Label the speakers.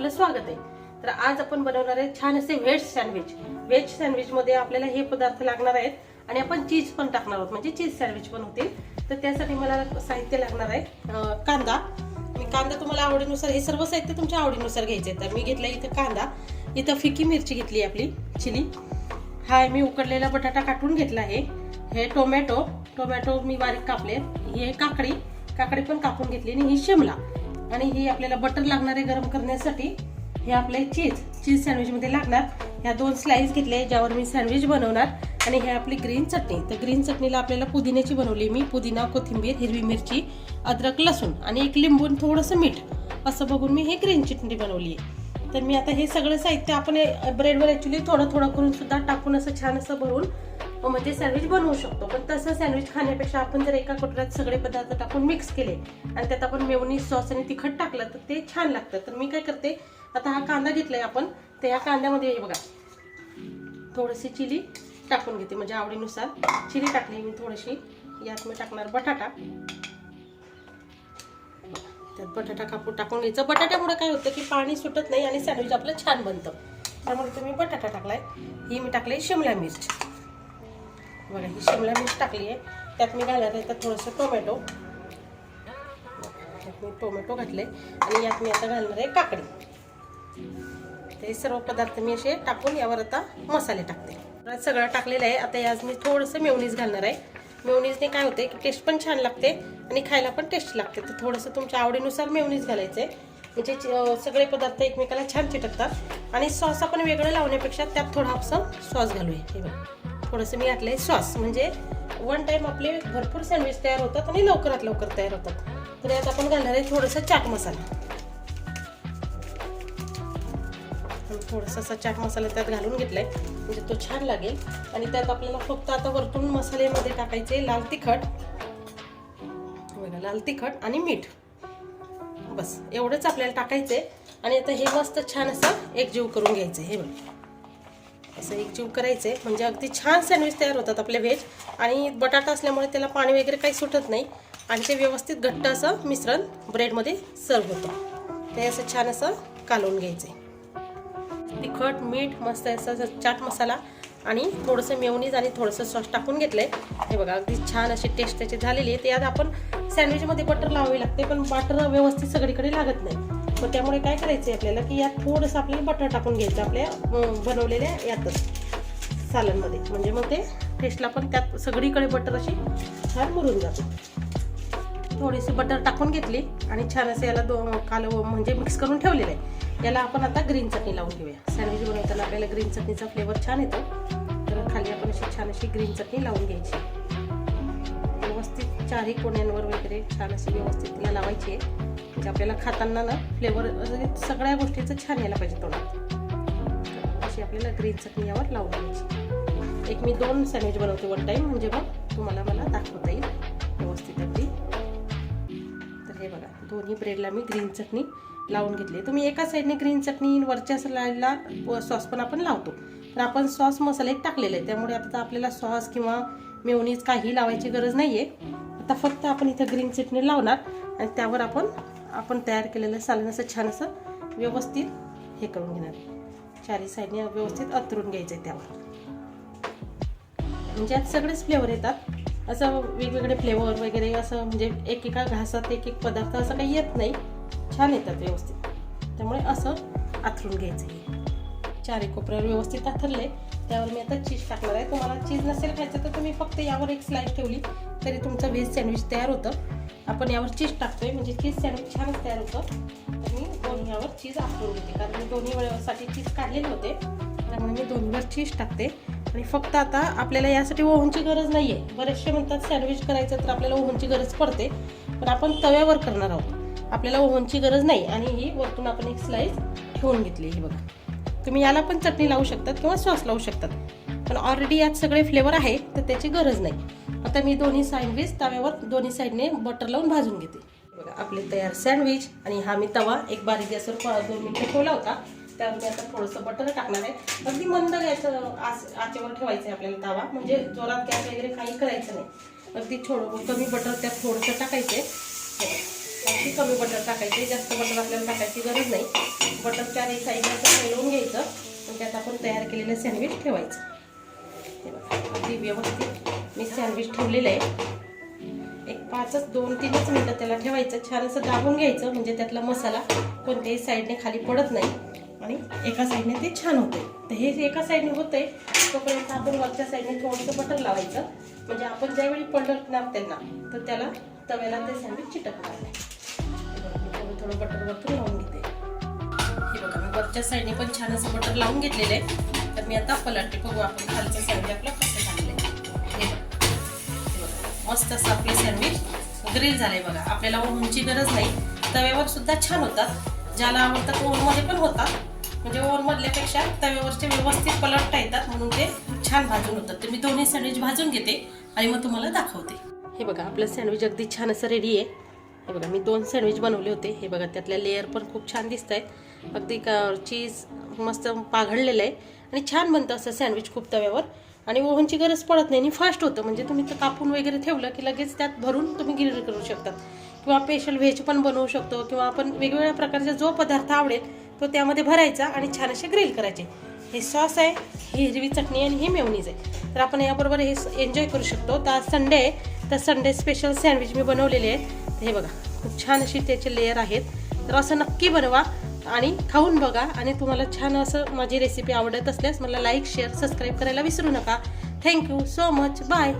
Speaker 1: आपलं स्वागत आहे. तर आज आपण बनवणार आहे छान असे व्हेज सँडविच. व्हेज सँडविच मध्ये आपल्याला हे पदार्थ लागणार आहेत आणि आपण चीज पण टाकणार आहोत. म्हणजे चीज सँडविच पण होतील. तर त्यासाठी मला साहित्य लागणार आहे. कांदा. मी कांदा तुम्हाला आवडीनुसार हे सर्व साहित्य तुमच्या आवडीनुसार घ्यायचे तर मी घेतला इथं कांदा. इथं फिकी मिरची घेतली आपली चिली. हा मी उकडलेला बटाटा काटून घेतला आहे. हे टोमॅटो. टोमॅटो मी बारीक कापले. हे काकडी. काकडी पण कापून घेतली आणि ही शिमला. आणि ही आपल्याला बटर लागणार आहे गरम करण्यासाठी हे आपले चीज चीज सँडविचमध्ये लागणार. ह्या दोन स्लाईस घेतले ज्यावर मी सँडविच बनवणार. आणि हे आपली ग्रीन चटणी. तर ग्रीन चटणीला आपल्याला पुदिन्याची बनवली मी. पुदिना कोथिंबीर हिरवी मिरची अद्रक लसूण आणि एक लिंबू थोडंसं मीठ. असं बघून मी हे ग्रीन चटणी बनवली आहे. तर मी आता हे सगळं साहित्य आपण ब्रेडवर ॲक्च्युली थोडं थोडं करून सुद्धा टाकून असं छान असं भरून म्हणजे सँडविच बनवू शकतो. पण तसं सँडविच खाण्यापेक्षा आपण जर एका कटोऱ्यात सगळे पदार्थ टाकून मिक्स केले आणि त्यात आपण मेवणी सॉस आणि तिखट टाकलं तर ते छान लागतं. तर मी काय करते आता हा कांदा घेतलाय आपण तर या कांद्यामध्ये हे बघा थोडीशी चिली टाकून घेते. म्हणजे आवडीनुसार चिली टाकली मी थोडीशी यात मी टाकणार बटाटा. त्यात बटाटा कापून टाकून घ्यायचं. बटाट्यामुळे काय होतं की पाणी सुटत नाही आणि सँडविच आपलं छान बनतं. त्यामुळे तुम्ही बटाटा टाकलाय ही मी टाकली शिमला मिर्च. बघा ही शिमला मिर्च टाकली आहे. त्यात मी घालणार आहे तर थोडंसं टोमॅटो. त्यात मी टोमॅटो घातले आणि यात मी आता घालणार आहे काकडी. ते सर्व पदार्थ मी असे टाकून यावर आता मसाले टाकते. सगळं टाकलेलं आहे. आता यात मी थोडंसं मेवनीज घालणार आहे. मेवनीजने काय होते की टेस्ट पण छान लागते आणि खायला पण टेस्ट लागते. तर थोडंसं तुमच्या आवडीनुसार मेवनीज घालायचं आहे म्हणजे सगळे पदार्थ एकमेकाला छान चिटकतात. आणि सॉस आपण वेगळं लावण्यापेक्षा त्यात थोडासा सॉस घालूया. हे बघा. थोडंसं मी घातलंय सॉस. म्हणजे वन टाईम आपले भरपूर सँडविच तयार होतात आणि लवकरात लवकर तयार होतात. तर यात आपण घालणार आहे थोडंसं चाट मसाला. थोडासा असा चाट मसाला त्यात घालून घेतलाय. म्हणजे तो छान लागेल. आणि त्यात आपल्याला फक्त आता वरतून मसाल्यामध्ये टाकायचे लाल तिखट. बघा लाल तिखट आणि मीठ. बस एवढंच आपल्याला टाकायचंय. आणि आता हे मस्त छान असं एकजीव करून घ्यायचं हे बघ. असं एकजीव करायचंय. म्हणजे अगदी छान सँडविच तयार होतात आपले व्हेज आणि बटाटा असल्यामुळे त्याला पाणी वगैरे काही सुटत नाही. आणि ते व्यवस्थित घट्ट असं मिश्रण ब्रेडमध्ये सर्व होतं. ते असं छान असं कालवून घ्यायचंय. तिखट मीठ मस्त असं चाट मसाला आणि थोडंसं मेवनीज आणि थोडंसं सॉस टाकून घेतलंय. हे बघा अगदी छान अशी टेस्ट त्याची झालेली आहे. त्यात आपण सँडविचमध्ये बटर लावावी लागते पण बटर व्यवस्थित सगळीकडे लागत नाही. मग त्यामुळे काय करायचं आहे आपल्याला की यात थोडंसं आपल्याला बटर टाकून घ्यायचं आपल्या बनवलेल्या यातच सालनमध्ये म्हणजे मग ते टेस्टला पण त्यात सगळीकडे बटर अशी छान मुरून जाते. थोडीशी बटर टाकून घेतली आणि छान असं याला दो काल म्हणजे मिक्स करून ठेवलेलं आहे. याला आपण आता ग्रीन चटणी लावून घेऊया. सँडविच बनवताना आपल्याला ग्रीन चटणीचा फ्लेवर छान येतो. तर खाली आपण अशी छान अशी ग्रीन चटणी लावून घ्यायची. व्यवस्थित चारही कोण्यांवर वगैरे छान अशी व्यवस्थित तिला लावायची आहे. म्हणजे आपल्याला खाताना ना फ्लेवर म्हणजे सगळ्या गोष्टीचं छान यायला पाहिजे तोंडात. अशी आपल्याला ग्रीन चटणी यावर लावून घ्यायची. एक मी दोन सँडविच बनवते वन टाईम म्हणजे मग तुम्हाला मला दाखवता येईल व्यवस्थित अगदी. तर हे बघा दोन्ही ब्रेडला मी ग्रीन चटणी लावून घेतली तुम्ही एका साईडने ग्रीन चटणी वरच्या साईडला सॉस पण आपण लावतो. पण आपण सॉस मसाले टाकलेले आहे त्यामुळे आता आपल्याला सॉस किंवा मेवणीच काही लावायची गरज नाही आहे आता फक्त आपण इथं ग्रीन चटणी लावणार आणि त्यावर आपण आपण तयार केलेलं सालन असं छान असं व्यवस्थित हे करून घेणार चारी साईडने व्यवस्थित अतरून घ्यायचं आहे त्यावर. म्हणजे यात सगळेच फ्लेवर येतात. असं वेगवेगळे फ्लेवर वगैरे असं म्हणजे एकेका घासात एक एक पदार्थ असं काही येत नाही. छान येतात व्यवस्थित. त्यामुळे असं आथरून घ्यायचं आहे चारी कोपऱ्यावर व्यवस्थित आथरले त्यावर मी आता चीज टाकणार आहे. तुम्हाला चीज नसेल खायचं तर तुम्ही फक्त यावर एक स्लाईड ठेवली. तरी तुमचं व्हेज सँडविच तयार होतं. आपण यावर चीज टाकतोय म्हणजे चीज सँडविच छानच तयार होतं. तर मी दोन्ही यावर चीज आखरून घेते कारण मी दोन्ही वेळेसाठी चीज काढलेले होते. त्यामुळे मी दोन्हीवर चीज टाकते. आणि फक्त आता आपल्याला यासाठी ओव्हनची गरज नाही आहे बरेचसे म्हणतात सँडविच करायचं तर आपल्याला ओव्हनची गरज पडते. पण आपण तव्यावर करणार आहोत. आपल्याला ओव्हनची गरज नाही. आणि ही वरतून आपण एक स्लाईस ठेवून घेतली ही बघा. तुम्ही याला पण चटणी लावू शकतात किंवा सॉस लावू शकतात. पण ऑलरेडी यात सगळे फ्लेवर आहे तर त्याची गरज नाही. आता मी दोन्ही सँडविच तव्यावर दोन्ही साईडने बटर लावून भाजून घेते. बघा आपले तयार सँडविच आणि हा मी तवा एक बारीक गॅसवर दोन मिनिटं ठेवला होता त्यावर मी आता थोडंसं बटर टाकणार आहे. अगदी मंद गॅस आच आचेवर ठेवायचं आहे आपल्याला तवा म्हणजे जोरात गॅस वगैरे काही करायचं नाही. अगदी थोडं कमी बटर त्यात थोडंसं टाकायचं आहे. अगदी कमी बटर टाकायचे जास्त बटर आपल्याला टाकायची गरज नाही. बटर चारही साईडला असं घ्यायचं. आणि त्यात आपण तयार केलेलं सँडविच ठेवायचं. व्यवस्थित मी सँडविच ठेवलेलं आहे. एक पाचच दोन तीनच मिनटं त्याला ठेवायचं. छान असं दाबून घ्यायचं म्हणजे त्यातला मसाला कोणत्याही साईडने खाली पडत नाही. आणि एका साईडने ते छान होते तर हे एका साईडने होतंय तोपर्यंत आपण वरच्या साईडने थोडंसं बटर लावायचं. म्हणजे आपण ज्यावेळी पलटणार त्यांना तर त्याला तव्याला ते सँडविच चिटकणार नाही. थोडं थोडं बटर वरतून लावून घेते. हे बघा मी वरच्या साईडने पण छान असं बटर लावून घेतलेलं आहे. मी आता पलटते बघू आपण खालचं सँडविच आपलं कसं झालेलं हे मस्त असं आपली सँडविच ग्रिल झाले बघा. आपल्याला ओव्हनची गरज नाही. तव्यावर सुद्धा छान होतात. ज्याला आवडतात ओव्हनमध्ये पण होतात. म्हणजे ओनमधल्यापेक्षा तव्यावरचे व्यवस्थित पलटता येतात म्हणून ते छान भाजून होतात. तर मी दोन्ही सँडविच भाजून घेते आणि मग तुम्हाला दाखवते. हे बघा आपलं सँडविच अगदी छान असं रेडी आहे. हे बघा मी दोन सँडविच बनवले होते. हे बघा त्यातल्या लेअर पण खूप छान दिसत आहेत अगदी का चीज मस्त पाघडलेलं आहे. आणि छान बनतं असं सँडविच खूप तव्यावर. आणि ओव्हनची गरज पडत नाही आणि फास्ट होतं. म्हणजे तुम्ही तर कापून वगैरे ठेवलं की लगेच त्यात भरून तुम्ही गिरी करू शकता. किंवा स्पेशल व्हेज पण बनवू शकतो किंवा आपण वेगवेगळ्या प्रकारचा जो पदार्थ आवडेल तो त्यामध्ये भरायचा आणि छान असे ग्रिल करायचे. हे सॉस आहे ही हिरवी चटणी आणि हे मेवनीज आहे. तर आपण याबरोबर हे एन्जॉय करू शकतो. तर आज संडे आहे. तर संडे स्पेशल सँडविच मी बनवलेले आहेत हे बघा खूप छान अशी त्याचे लेअर आहेत. तर असं नक्की बनवा. आणि खाऊन बघा आणि तुम्हाला छान असं माझी रेसिपी आवडत असल्यास मला लाईक शेअर सबस्क्राईब करायला विसरू नका. Thank you so much bye